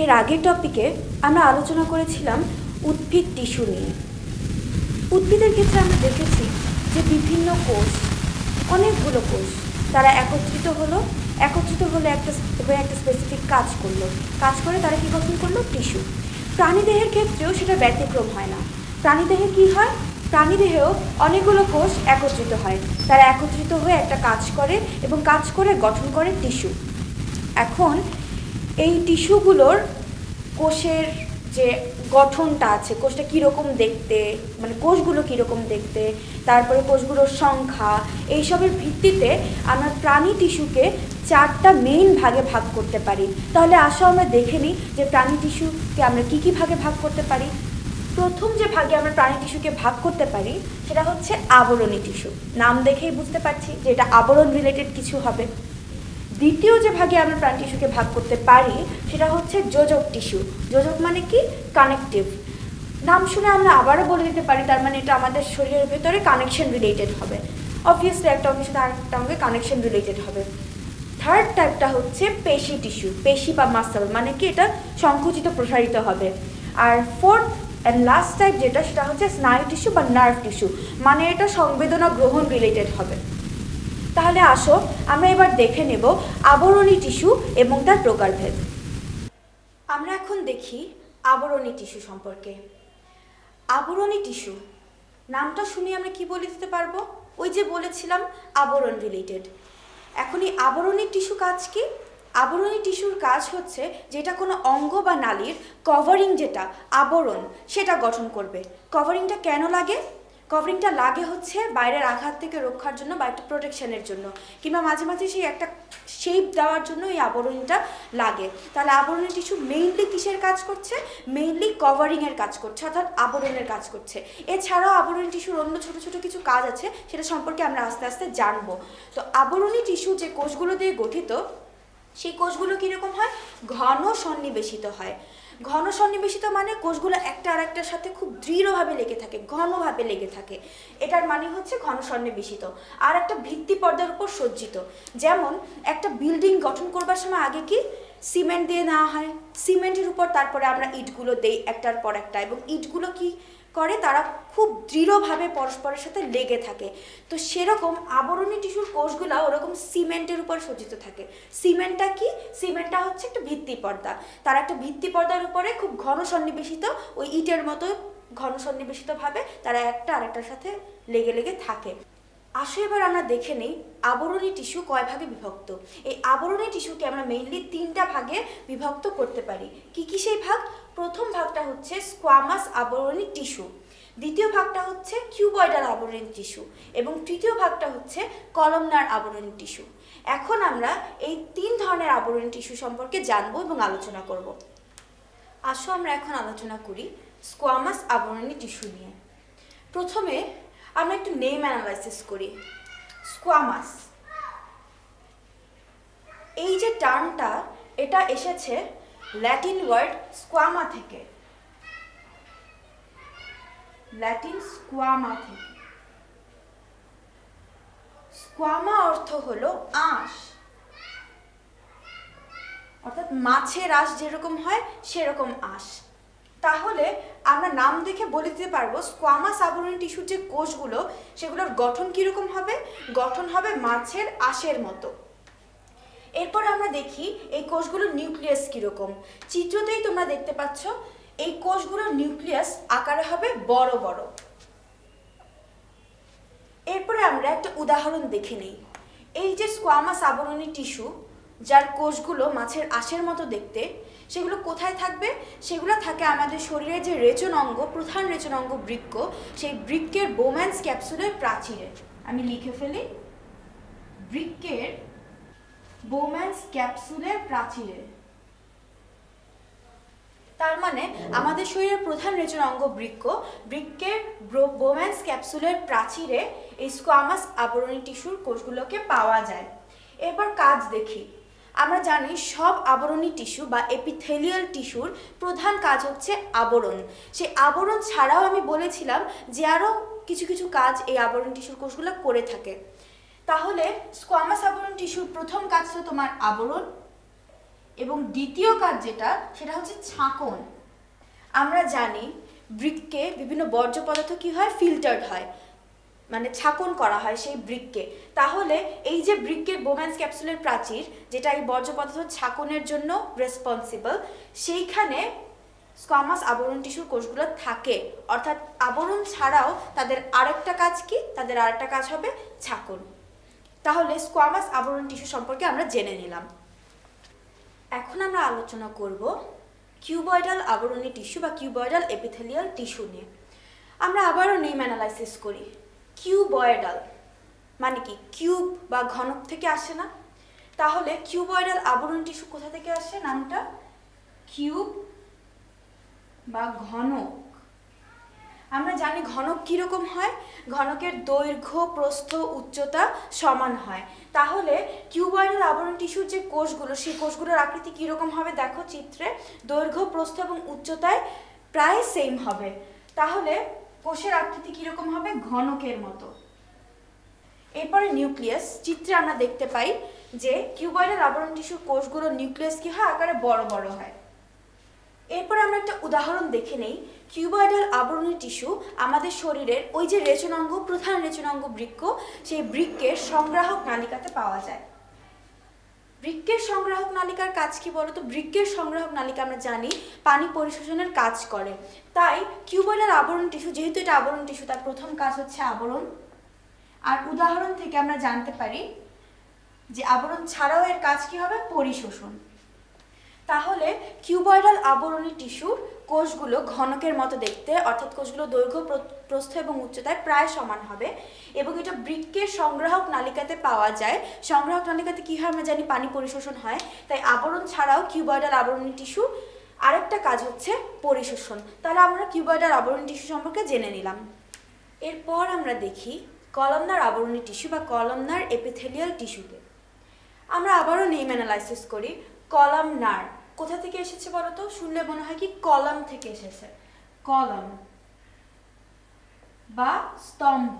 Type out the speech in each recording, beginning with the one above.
এর আগের টপিকে আমরা আলোচনা করেছিলাম উদ্ভিদ টিস্যু নিয়ে। উদ্ভিদের ক্ষেত্রে আমরা দেখেছি যে বিভিন্ন কোষ, অনেকগুলো কোষ, তারা একত্রিত হলো, একত্রিত হলে একটা হয়ে একটা স্পেসিফিক কাজ করল। কাজ করে তারা কী গঠন করল? টিস্যু প্রাণীদেহের ক্ষেত্রেও সেটা ব্যতিক্রম হয় না। প্রাণীদেহে কি হয়? প্রাণীদেহেও অনেকগুলো কোষ একত্রিত হয়। তারা একত্রিত হয়ে একটা কাজ করে এবং কাজ করে গঠন করে টিস্যু এখন এই টিস্যুগুলোর কোষের যে গঠনটা আছে, কোষটা কীরকম দেখতে মানে কোষগুলো কীরকম দেখতে, তারপরে কোষগুলোর সংখ্যা, এইসবের ভিত্তিতে আমরা প্রাণী টিস্যুকে চারটা মেইন ভাগে ভাগ করতে পারি। তাহলে আসো আমরা দেখে নিই যে প্রাণী টিস্যুকে আমরা কী কী ভাগে ভাগ করতে পারি। প্রথম যে ভাগে আমরা প্রাণী টিস্যুকে ভাগ করতে পারি, সেটা হচ্ছে আবরণী টিস্যু। নাম দেখেই বুঝতে পারছি যে এটা আবরণ রিলেটেড কিছু হবে। দ্বিতীয় যে ভাগে আমরা প্রাণ টিস্যুকে ভাগ করতে পারি, সেটা হচ্ছে যোজক টিস্যু। যোজক মানে কি? কানেকটিভ নাম শুনে আমরা আবারও বলে দিতে পারি, তার মানে এটা আমাদের শরীরের ভেতরে কানেকশন রিলেটেড হবে। অবভিয়াসলি একটা অঙ্গের সাথে আরেকটা অঙ্গে কানেকশন রিলেটেড হবে। থার্ড টাইপটা হচ্ছে পেশি টিস্যু, পেশি বা মাসল মানে কি এটা সংকুচিত, প্রসারিত হবে। আর ফোর্থ অ্যান্ড লাস্ট টাইপ যেটা, সেটা হচ্ছে স্নায়ু টিস্যু বা নার্ভ টিস্যু মানে এটা সংবেদনা গ্রহণ রিলেটেড হবে। তাহলে আসো, আমরা এবার দেখে নেব আবরণী টিস্যু এবং তার প্রকারভেদ। আমরা এখন দেখি আবরণী টিস্যু সম্পর্কে। আবরণী টিস্যু, নামটা শুনে আমরা কি বলে দিতে পারব? ওই যে বলেছিলাম, আবরণ রিলেটেড এখন এই আবরণী টিস্যু কাজ কি? আবরণী টিস্যুর কাজ হচ্ছে যেটা কোনো অঙ্গ বা নালীর কভারিং যেটা, আবরণ, সেটা গঠন করবে। কভারিংটা কেন লাগে? কভারিংটা লাগে হচ্ছে বাইরের আঘাত থেকে রক্ষার জন্য বা একটা প্রোটেকশনের জন্য। কিংবা মাঝে মাঝে সেই একটা শেপ দেওয়ার জন্য এই আবরণীটা লাগে। তাহলে আবরণী টিস্যু মেইনলি কিসের কাজ করছে? মেইনলি কভারিংয়ের কাজ করছে, অর্থাৎ আবরণের কাজ করছে। এছাড়াও আবরণী টিস্যুর অন্য ছোট ছোট কিছু কাজ আছে, সেটা সম্পর্কে আমরা আস্তে আস্তে জানব। তো আবরণী টিস্যু যে কোষগুলো দিয়ে গঠিত, সেই কোষগুলো কীরকম হয়? ঘন সন্নিবেশিত হয়। ঘন সন্নিবেশিত মানে কোষগুলো একটা আর একটার সাথে খুব দৃঢ়ভাবে লেগে থাকে, ঘনভাবে লেগে থাকে। এটার মানে হচ্ছে ঘন সন্নিবেশিত। আর একটা ভিত্তি পর্দার উপর সজ্জিত। যেমন একটা বিল্ডিং গঠন করবার সময় আগে কি সিমেন্ট দিয়ে নেওয়া হয়। সিমেন্টের উপর তারপরে আমরা ইটগুলো দেই একটার পর একটা এবং ইটগুলো কি করে? তারা খুব দৃঢ়ভাবে পরস্পরের সাথে লেগে থাকে। তো সেরকম আবরণী টিস্যুর কোষগুলো ওরকম সিমেন্টের উপর সজ্জিত থাকে। সিমেন্টটা কি? সিমেন্টটা হচ্ছে একটা ভিত্তি পর্দা। তার একটা ভিত্তি পর্দার উপরে খুব ঘন সন্নিবেশিত, ওই ইটের মতো ঘন সন্নিবেশিতভাবে তারা একটা আরেকটার সাথে লেগে লেগে থাকে। আসো এবার আমরা দেখে নিই আবরণী টিস্যু কয় ভাগে বিভক্ত? এই আবরণী টিস্যুকে আমরা মেইনলি তিনটা ভাগে বিভক্ত করতে পারি। কি কি সেই ভাগ? প্রথম ভাগটা হচ্ছে স্কোয়ামাস আবরণী টিস্যু। দ্বিতীয় ভাগটা হচ্ছে কিউবয়েডাল আবরণী টিস্যু। এবং তৃতীয় ভাগটা হচ্ছে কলমনার আবরণী টিস্যু। এখন আমরা এই তিন ধরনের আবরণী টিস্যু সম্পর্কে জানব এবং আলোচনা করব। আসো আমরা এখন আলোচনা করি স্কোয়ামাস আবরণী টিস্যু নিয়ে। প্রথমে আমরা একটু নেম অ্যানালাইসিস করি। স্কোয়ামাস এই যে টার্মটা, এটা এসেছে ল্যাটিন ওয়ার্ড স্কোয়ামা থেকে। ল্যাটিন স্কোয়ামা থেকে। স্কোয়ামা অর্থ হলো আঁশ। অর্থাৎ মাছের আঁশ যেরকম হয়, সেরকম আঁশ। তাহলে আমরা নাম দেখে বলে দিতে পারব স্কোয়ামাস আবরণী টিস্যুর যে কোষগুলো, সেগুলোর গঠন কীরকম হবে? গঠন হবে মাছের আঁশের মতো। এরপর আমরা দেখি এই কোষগুলোর নিউক্লিয়াস কীরকম। চিত্রতেই তোমরা দেখতে পাচ্ছ, এই কোষগুলোর নিউক্লিয়াস আকারে হবে বড় বড়। এরপরে আমরা একটা উদাহরণ দেখে নিই। এই যে স্কোয়ামাস আবরণী টিস্যু যার কোষগুলো মাছের আঁশের মতো দেখতে সেগুলো কোথায় থাকবে? সেগুলো থাকে আমাদের শরীরের যে রেচন অঙ্গ, প্রধান রেচন অঙ্গ বৃক্ক, সেই বৃক্কের বোম্যান্স ক্যাপসুলের প্রাচীরে। আমি লিখে ফেলি। বৃক্কের বোম্যান্স ক্যাপসুলের প্রাচীরে। তার মানে আমাদের শরীরের প্রধান রেচন অঙ্গ বৃক্ক, বৃক্কের বোম্যান্স ক্যাপসুলের প্রাচীরে এই স্কোয়ামাস আবরণী টিস্যুর কোষগুলোকে পাওয়া যায়। এরপর কাজ দেখি। আমরা জানি সব আবরণী টিস্যু বা এপিথেলিয়াল টিস্যুর প্রধান কাজ হচ্ছে আবরণ। সেই আবরণ ছাড়াও আমি বলেছিলাম যে আরও কিছু কিছু কাজ এই আবরণ টিস্যুর কোষগুলো করে থাকে। তাহলে স্কোয়ামাস আবরণ টিস্যুর প্রথম কাজ তো তোমার আবরণ এবং দ্বিতীয় কাজ যেটা, সেটা হচ্ছে ছাঁকন। আমরা জানি ব্রিককে বিভিন্ন বর্জ্য পদার্থ কী হয়? ফিল্টার্ড হয়। মানে ছাকন করা হয় সেই ব্রিককে তাহলে এই যে ব্রিকের বোম্যান্স ক্যাপসুলের প্রাচীর, যেটা এই বর্জ্য পদার্থ ছাকনের জন্য রেসপন্সিবল সেইখানে স্কোয়ামাস আবরণ টিস্যুর কোষগুলো থাকে। অর্থাৎ আবরণ ছাড়াও তাদের আরেকটা কাজ কি? তাদের আরেকটা কাজ হবে ছাকন তাহলে স্কোয়ামাস আবরণ টিস্যু সম্পর্কে আমরা জেনে নিলাম। এখন আমরা আলোচনা করব কিউবয়েডাল আবরণী টিস্যু বা কিউবয়েডাল এপিথেলিয়াল টিস্যু নিয়ে। আমরা আবারও নেম অ্যানালাইসিস করি। কিউবয়েডাল মানে কি কিউব বা ঘনক থেকে আসে না? তাহলে কিউবয়েডাল আবরণ টিস্যু কোথা থেকে আসে? নামটা কিউব বা ঘনক। আমরা জানি ঘনক কীরকম হয়? ঘনকের দৈর্ঘ্য, প্রস্থ, উচ্চতা সমান হয়। তাহলে কিউবয়েডাল আবরণ টিস্যুর যে কোষগুলো, সেই কোষগুলোর আকৃতি কীরকম হবে? দেখো চিত্রে। দৈর্ঘ্য, প্রস্থ এবং উচ্চতায় প্রায় সেম হবে। তাহলে কোষের আকৃতি কীরকম হবে? ঘনকের মতো। এরপরে নিউক্লিয়াস। চিত্রে আমরা দেখতে পাই যে কিউবয়েডাল আবরণ টিস্যুর কোষগুলোর নিউক্লিয়াস কি হয়? আকারে বড় বড় হয়। এরপরে আমরা একটা উদাহরণ দেখে নেই। কিউবয়েডাল আবরণী টিস্যু আমাদের শরীরের ওই যে রেচনাঙ্গ, প্রধান রেচনাঙ্গ বৃক্ষ, সেই বৃক্কের সংগ্রাহক নালিকাতে পাওয়া যায়। বৃক্কের সংগ্রাহক নালিকার কাজ কি বলতো? বৃক্কের সংগ্রাহক নালিকা আমরা জানি, পানি পরিশোষণের কাজ করে। তাই কিউবয়েডাল আবরণ টিস্যু, যেহেতু এটা আবরণ টিস্যু, তার প্রথম কাজ হচ্ছে আবরণ। আর উদাহরণ থেকে আমরা জানতে পারি যে আবরণ ছাড়াও এর কাজ কি হবে? পরিশোষণ। তাহলে কিউবয়েডাল আবরণী টিস্যুর কোষগুলো ঘনকের মতো দেখতে, অর্থাৎ কোষগুলো দৈর্ঘ্য, প্র- প্রস্থ এবং উচ্চতায় প্রায় সমান হবে এবং এটা বৃক্কের সংগ্রাহক নালিকাতে পাওয়া যায়। সংগ্রাহক নালিকাতে কী হয় আমরা জানি পানি পরিশোষণ হয়। তাই আবরণ ছাড়াও কিউবয়েডাল আবরণী টিস্যু আরেকটা কাজ হচ্ছে পরিশোষণ। তাহলে আমরা কিউবয়েডাল আবরণী টিস্যু সম্পর্কে জেনে নিলাম। এরপর আমরা দেখি কলমনার আবরণী টিস্যু বা কলমনার এপিথেলিয়াল টিস্যুকে আমরা আবারও নেম অ্যানালাইসিস করি কলামনার। কোথা থেকে এসেছে বলো তো? শুনলে মনে হয় কি কলম থেকে এসেছে। কলম বা স্তম্ভ।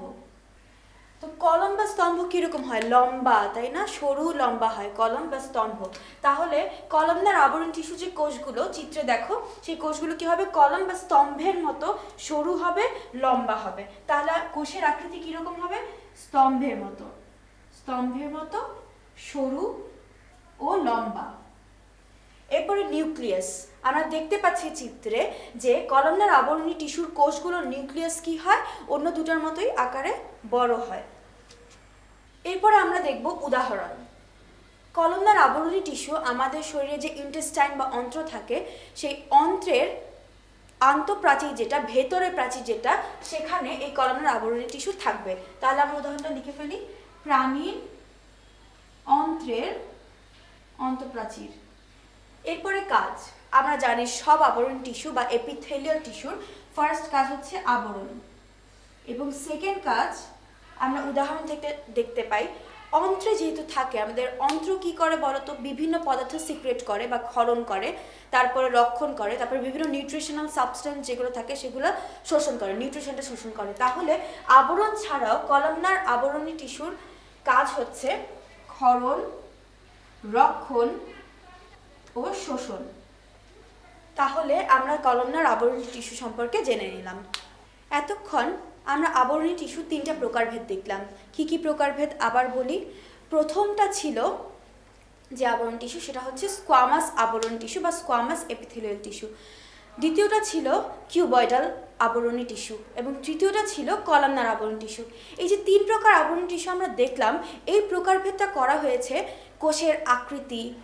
তো কলম বা স্তম্ভ কীরকম হয়? লম্বা, তাই না? সরু, লম্বা হয়। কলম বা স্তম্ভ। তাহলে কলমনার আবরণ টিস্যু যে কোষগুলো, চিত্রে দেখো, সেই কোষগুলো কি হবে? কলম বা স্তম্ভের মতো সরু হবে, লম্বা হবে। তাহলে কোষের আকৃতি কীরকম হবে? স্তম্ভের মতো। স্তম্ভের মতো সরু ও লম্বা। এরপরে নিউক্লিয়াস। আমরা দেখতে পাচ্ছি চিত্রে যে কলমনার আবরণী টিস্যুর কোষগুলোর নিউক্লিয়াস কি হয়? অন্য দুটার মতোই আকারে বড় হয়। এরপরে আমরা দেখব উদাহরণ। কলমনার আবরণী টিস্যু আমাদের শরীরে যে ইন্টেস্টাইন বা অন্ত্র থাকে, সেই অন্ত্রের আন্তঃপ্রাচীর যেটা, ভেতরের প্রাচীর যেটা, সেখানে এই কলমনার আবরণী টিস্যু থাকবে। তাহলে আমরা উদাহরণটা লিখে ফেলি। প্রাণীর অন্ত্রের অন্তঃপ্রাচীর এরপরে কাজ। আমরা জানি সব আবরণ টিস্যু বা এপিথেলিয়াল টিস্যুর ফার্স্ট কাজ হচ্ছে আবরণ। এবং সেকেন্ড কাজ, আমরা উদাহরণ থেকে দেখতে পাই, অন্ত্রে যেহেতু থাকে, আমাদের অন্ত্র কি করে বলতো? বিভিন্ন পদার্থ সিক্রেট করে বা ক্ষরণ করে, তারপরে রক্ষণ করে, তারপরে বিভিন্ন নিউট্রিশনাল সাবস্টেন্স যেগুলো থাকে সেগুলো শোষণ করে নিউট্রিশনটা শোষণ করে। তাহলে আবরণ ছাড়াও কলমনার আবরণী টিস্যুর কাজ হচ্ছে ক্ষরণ, রক্ষণ ও শোষণ। তাহলে আমরা কলমনার আবরণী টিস্যু সম্পর্কে জেনে নিলাম। এতক্ষণ আমরা আবরণী টিস্যু তিনটা প্রকারভেদ দেখলাম। কি কি প্রকারভেদ আবার বলি? প্রথমটা ছিল যে আবরণ টিস্যু, সেটা হচ্ছে স্কোয়ামাস আবরণ টিস্যু বা স্কোয়ামাস এপিথেলিয়াল টিস্যু। দ্বিতীয়টা ছিল কিউবয়েডাল আবরণী টিস্যু এবং তৃতীয়টা ছিল কলামনার আবরণ টিস্যু। এই যে তিন প্রকার আবরণ টিস্যু আমরা দেখলাম, এই প্রকারভেদটা করা হয়েছে কোষের আকৃতি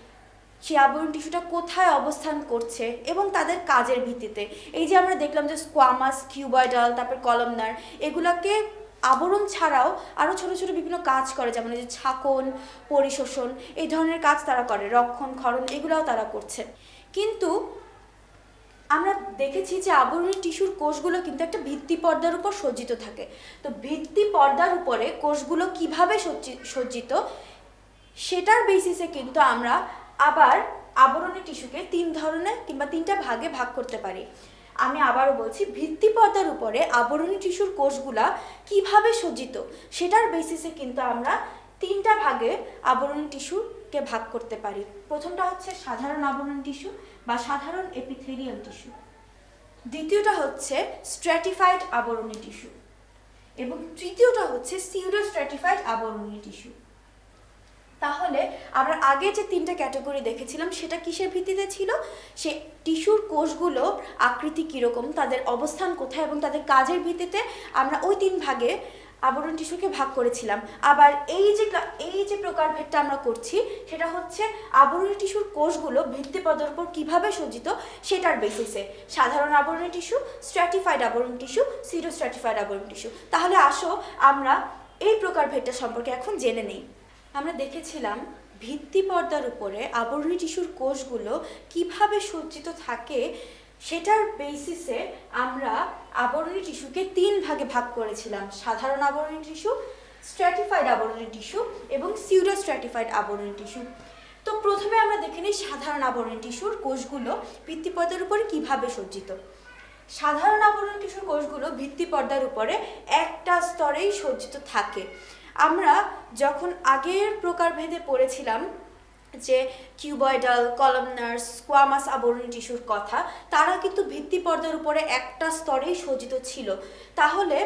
সেই আবরণ টিস্যুটা কোথায় অবস্থান করছে এবং তাদের কাজের ভিত্তিতে। এই যে আমরা দেখলাম যে স্কোয়ামাস কিউবয়েডাল তারপর কলমনার এগুলাকে আবরণ ছাড়াও আরও ছোট ছোট বিভিন্ন কাজ করে, যেমন এই যে ছাকন, পরিশোষণ, এই ধরনের কাজ তারা করে, রক্ষণ ক্ষরণ এগুলাও তারা করছে। কিন্তু আমরা দেখেছি যে আবরণী টিস্যুর কোষগুলো কিন্তু একটা ভিত্তি পর্দার উপর সজ্জিত থাকে। তো ভিত্তি পর্দার উপরে কোষগুলো কীভাবে সজ্জি- সজ্জিত, সেটার বেসিসে কিন্তু আমরা আবার আবরণী টিস্যুকে তিন ধরনের কিংবা তিনটা ভাগে ভাগ করতে পারি। আমি আবারও বলছি, ভিত্তি পর্দার উপরে আবরণী টিস্যুর কোষগুলা কীভাবে সজ্জিত, সেটার বেসিসে কিন্তু আমরা তিনটা ভাগে আবরণী টিস্যুকে ভাগ করতে পারি। প্রথমটা হচ্ছে সাধারণ আবরণ টিস্যু বা সাধারণ এপিথেলিয়াল টিস্যু দ্বিতীয়টা হচ্ছে স্ট্র্যাটিফাইড আবরণী টিস্যু। এবং তৃতীয়টা হচ্ছে সিউডো স্ট্র্যাটিফাইড আবরণী টিস্যু। তাহলে আমরা আগে যে তিনটা ক্যাটাগরি দেখেছিলাম, সেটা কিসের ভিত্তিতে ছিল? সে টিস্যুর কোষগুলো আকৃতি কীরকম, তাদের অবস্থান কোথায় এবং তাদের কাজের ভিত্তিতে আমরা ওই তিন ভাগে আবরণ টিস্যুকে ভাগ করেছিলাম। আবার এই যে এই যে প্রকারভেদটা আমরা করছি, সেটা হচ্ছে আবরণ টিস্যুর কোষগুলো ভিত্তিপদের উপর কীভাবে সজ্জিত, সেটার বেসিসে সাধারণ আবরণী টিস্যু স্ট্র্যাটিফাইড আবরণ টিস্যু সিরো স্ট্র্যাটিফাইড আবরণ টিস্যু। তাহলে আসো, আমরা এই প্রকারভেদটা সম্পর্কে এখন জেনে নিই। আমরা দেখেছিলাম ভিত্তি পর্দার উপরে আবরণী টিস্যুর কোষগুলো কীভাবে সজ্জিত থাকে, সেটার বেসিসে আমরা আবরণী টিস্যুকে তিন ভাগে ভাগ করেছিলাম। সাধারণ আবরণী টিস্যু স্ট্র্যাটিফাইড আবরণী টিস্যু এবং সিউডো স্ট্র্যাটিফাইড আবরণী টিস্যু। তো প্রথমে আমরা দেখে নিই সাধারণ আবরণী টিস্যুর কোষগুলো ভিত্তিপর্দার উপরে কীভাবে সজ্জিত। সাধারণ আবরণ টিস্যুর কোষগুলো ভিত্তি পর্দার উপরে একটা স্তরেই সজ্জিত থাকে। আমরা যখন আগের প্রকারভেদে পড়েছিলাম যে কিউবয়েডাল কলমনার স্কোয়ামাস আবরণী টিস্যুর কথা, তারা কিন্তু ভিত্তি পর্দার উপরে একটা স্তরেই সজ্জিত ছিল। তাহলে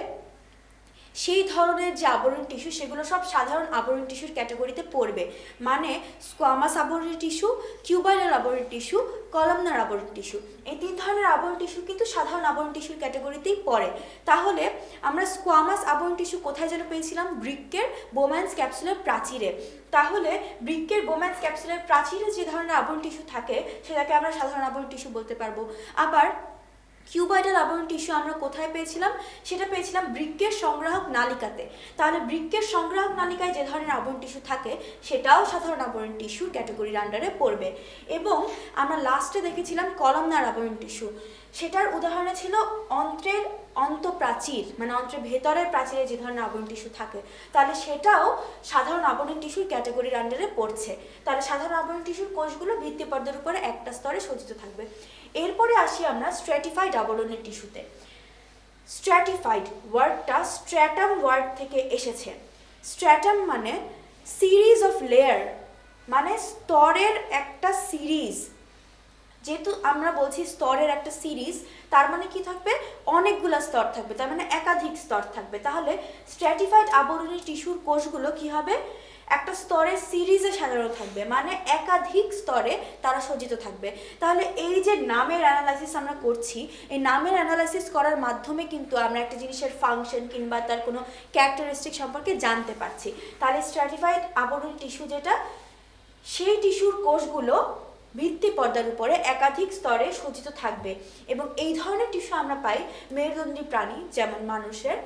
সেই ধরনের যে আবরণ টিস্যু, সেগুলো সব সাধারণ আবরণ টিস্যুর ক্যাটাগরিতে পড়বে। মানে স্কোয়ামাস আবরণী টিস্যু কিউবাইনাল আবরণ টিস্যু কলামনার আবরণ টিস্যু। এই তিন ধরনের আবরণ টিস্যু কিন্তু সাধারণ আবরণ টিস্যুর ক্যাটাগরিতেই পড়ে। তাহলে আমরা স্কোয়ামাস আবরণ টিস্যু কোথায় যেন পেয়েছিলাম? বৃক্কের বোম্যান্স ক্যাপসুলের প্রাচীরে। তাহলে বৃক্কের বোম্যান্স ক্যাপসুলের প্রাচীরে যে ধরনের আবরণ টিস্যু থাকে, সেটাকে আমরা সাধারণ আবরণ টিস্যু বলতে পারব। আবার কিউবাইটাল আবরণ টিস্যু আমরা কোথায় পেয়েছিলাম? সেটা পেয়েছিলাম বৃক্কের সংগ্রাহক নালিকাতে। তাহলে বৃক্কের সংগ্রাহক নালিকায় যে ধরনের আবরণ টিস্যু থাকে, সেটাও সাধারণ আবরণ টিস্যুর ক্যাটাগরির আন্ডারে পড়বে। এবং আমরা লাস্টে দেখেছিলাম কলমনার আবরণ টিস্যু সেটার উদাহরণে ছিল অন্ত্রের অন্তপ্রাচীর মানে অন্ত্রের ভেতরের প্রাচীরে যে ধরনের আবরণ টিস্যু থাকে। তাহলে সেটাও সাধারণ আবরণ টিস্যুর ক্যাটাগরির আন্ডারে পড়ছে। তাহলে সাধারণ আবরণ টিস্যুর কোষগুলো ভিত্তিপর্দার উপরে একটা স্তরে সজ্জিত থাকবে। এরপরে আসি আমরা স্ট্র্যাটিফাইড আবরণের টিস্যুতে। স্ট্র্যাটিফাইড ওয়ার্ডটা স্ট্র্যাটাম ওয়ার্ড থেকে এসেছে। স্ট্র্যাটাম মানে সিরিজ অফ লেয়ার মানে স্তরের একটা সিরিজ যেহেতু আমরা বলছি স্তরের একটা সিরিজ, তার মানে কি থাকবে? অনেকগুলো স্তর থাকবে, তার মানে একাধিক স্তর থাকবে। তাহলে স্ট্র্যাটিফাইড আবরণী টিস্যুর কোষগুলো কি হবে? একটা স্তরের সিরিজে সাজানো থাকবে মানে একাধিক স্তরে তারা সজ্জিত থাকবে। তাহলে এই যে নামের অ্যানালাইসিস আমরা করছি, এই নামের অ্যানালাইসিস করার মাধ্যমে কিন্তু আমরা একটা জিনিসের ফাংশন কিংবা তার কোনো ক্যারেক্টারিস্টিক সম্পর্কে জানতে পারছি। তাহলে স্ট্র্যাটিফাইড আবরণী টিস্যু যেটা, সেই টিস্যুর কোষগুলো ভিত্তি পর্দার উপরে একাধিক স্তরে সজ্জিত থাকবে এবং এই ধরনের টিস্যু আমরা পাই মেরুদণ্ডী প্রাণী, যেমন মানুষের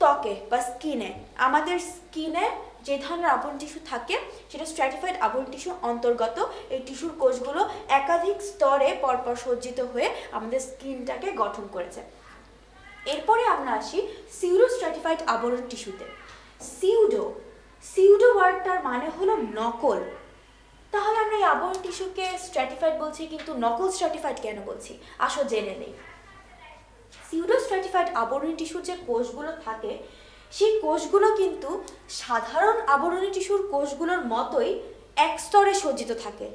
ত্বকে বা স্কিনে। আমাদের স্কিনে যে ধরনের আবরণ টিস্যু থাকে, সেটা স্ট্র্যাটিফাইড আবরণ টিস্যু অন্তর্গত। এই টিস্যুর কোষগুলো একাধিক স্তরে পরপর সজ্জিত হয়ে আমাদের স্কিনটাকে গঠন করেছে। এরপরে আমরা আসি সিউডো স্ট্র্যাটিফাইড আবরণ টিস্যুতে। সিউডো সিউডো ওয়ার্ডটার মানে হলো নকল। তাহলে আমরা এই আবরণ টিস্যুকে স্ট্র্যাটিফাইড বলছি, কিন্তু নকল স্ট্র্যাটিফাইড কেন বলছি? আসো জেনে নেই। সিউডো স্ট্র্যাটিফাইড আবরণী টিস্যুর যে কোষগুলো থাকে, সেই কোষগুলো কিন্তু সাধারণ আবরণী টিস্যুর কোষগুলোর মতোই এক স্তরে সজ্জিত থাকে।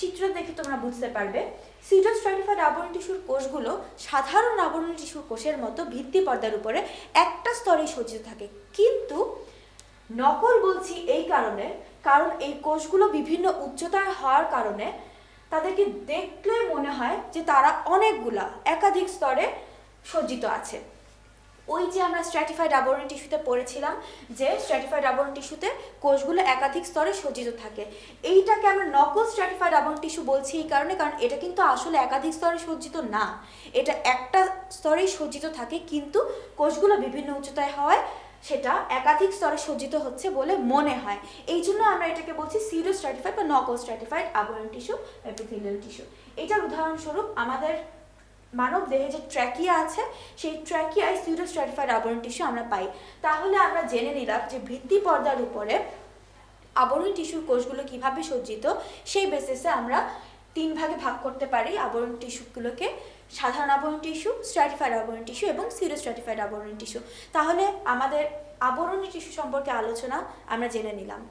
চিত্র দেখে তোমরা বুঝতে পারবে। সিউডো স্ট্র্যাটিফাইড আবরণ টিস্যুর কোষগুলো সাধারণ আবরণী টিস্যুর কোষের মতো ভিত্তি পর্দার উপরে একটা স্তরেই সজ্জিত থাকে। কিন্তু নকল বলছি এই কারণে, কারণ এই কোষগুলো বিভিন্ন উচ্চতায় হওয়ার কারণে তাদেরকে দেখলে মনে হয় যে তারা অনেকগুলা একাধিক স্তরে সজ্জিত আছে। ওই যে আমরা স্ট্র্যাটিফাইড আবরণ টিস্যুতে পড়েছিলাম যে স্ট্র্যাটিফাইড আবরণ টিস্যুতে কোষগুলো একাধিক স্তরে সজ্জিত থাকে। এইটাকে আমরা নকল স্ট্র্যাটিফাইড আবরণ টিস্যু বলছি এই কারণে, কারণ এটা কিন্তু আসলে একাধিক স্তরে সজ্জিত না। এটা একটা স্তরেই সজ্জিত থাকে, কিন্তু কোষগুলো বিভিন্ন উচ্চতায় হওয়ায় সেটা একাধিক স্তরে সজ্জিত হচ্ছে বলে মনে হয়। এই জন্য আমরা এটাকে বলছি সিরো স্ট্র্যাটিফাইড বা নকল স্ট্র্যাটিফাইড আবরণ টিস্যু এপিথেলিয়াল টিস্যু এটার উদাহরণস্বরূপ আমাদের মানব দেহে যে ট্র্যাকিয়া আছে, সেই ট্র্যাকিয়ায় সিউডো স্ট্র্যাটিফাইড আবরণ টিস্যু আমরা পাই। তাহলে আমরা জেনে নিলাম যে ভিত্তি পর্দার উপরে আবরণ টিস্যুর কোষগুলো কীভাবে সজ্জিত, সেই বেসিসে আমরা তিন ভাগে ভাগ করতে পারি আবরণ টিস্যুগুলোকে সাধারণ আবরণ টিস্যু স্ট্র্যাটিফাইড আবরণ টিস্যু এবং সিরো স্ট্র্যাটিফাইড আবরণ টিস্যু তাহলে আমাদের আবরণী টিস্যু সম্পর্কে আলোচনা আমরা জেনে নিলাম।